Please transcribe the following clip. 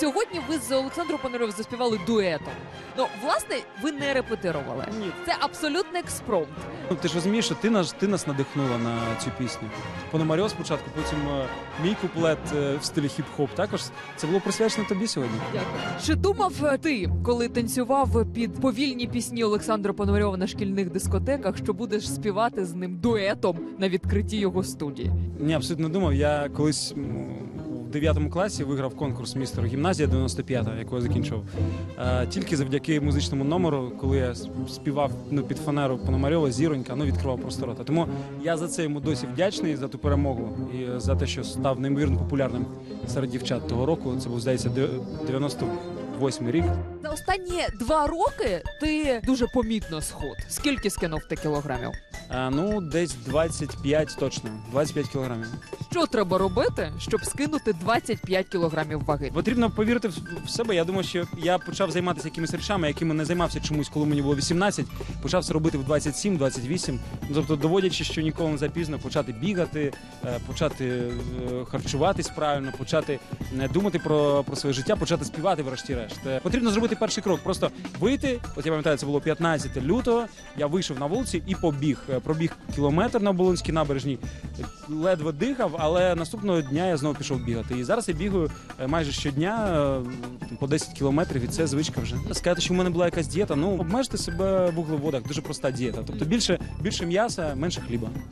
Сьогодні ви з Олександром Пономарьовим заспівали дуетом. Ну, власне, ви не репетирували. Ні. Це абсолютний експромт. Ну, ти ж розумієш, що ти нас, ти нас надихнула на цю пісню. Пономарьов спочатку, потім е, мій куплет е, в стилі хіп-хоп. Також це було присвячено тобі сьогодні. Дякую. Чи думав е, ти, коли танцював під повільні пісні Олександра Пономарьова на шкільних дискотеках, що будеш співати з ним дуетом на відкритті його студії? Ні, абсолютно не думав. Я колись м, 9 класі виграв конкурс містер гімназія 95, яку я закінчив. Е, Тільки завдяки музичному номеру, коли я співав ну, під фанеру Пономарьова, зіронька, ну відкривав просто рота. Тому я за це йому досі вдячний за ту перемогу і за те, що став неймовірно популярним серед дівчат того року. Це був здається 98 рік. За останні два роки ти дуже помітно схуд. Скільки скинув ти кілограмів? Е, Ну, десь 25 точно, 25 кілограмів. Що треба робити, щоб скинути 25 кілограмів ваги? Потрібно повірити в в себе. Я думаю, що я почав займатися якимись речами, якими не займався чомусь, коли мені було 18. Почав це робити в 27-28. Ну, Тобто, доводячи, що ніколи не запізно почати бігати, е, почати е, харчуватись правильно, почати не думати про, про своє життя, почати співати, врешті-решт. Е, Потрібно зробити перший крок. Просто вийти. От я пам'ятаю, це було 15 лютого. Я вийшов на вулиці і побіг. Е, Пробіг кілометр на Оболонській набережній. Ледве дихав, але наступного дня я знову пішов бігати. І зараз я бігаю е, майже щодня е, по 10 кілометрів, і це звичка вже. Сказати, що в мене була якась дієта, ну обмежте себе в вуглеводах, дуже проста дієта. Тобто більше, більше м'яса, менше хліба.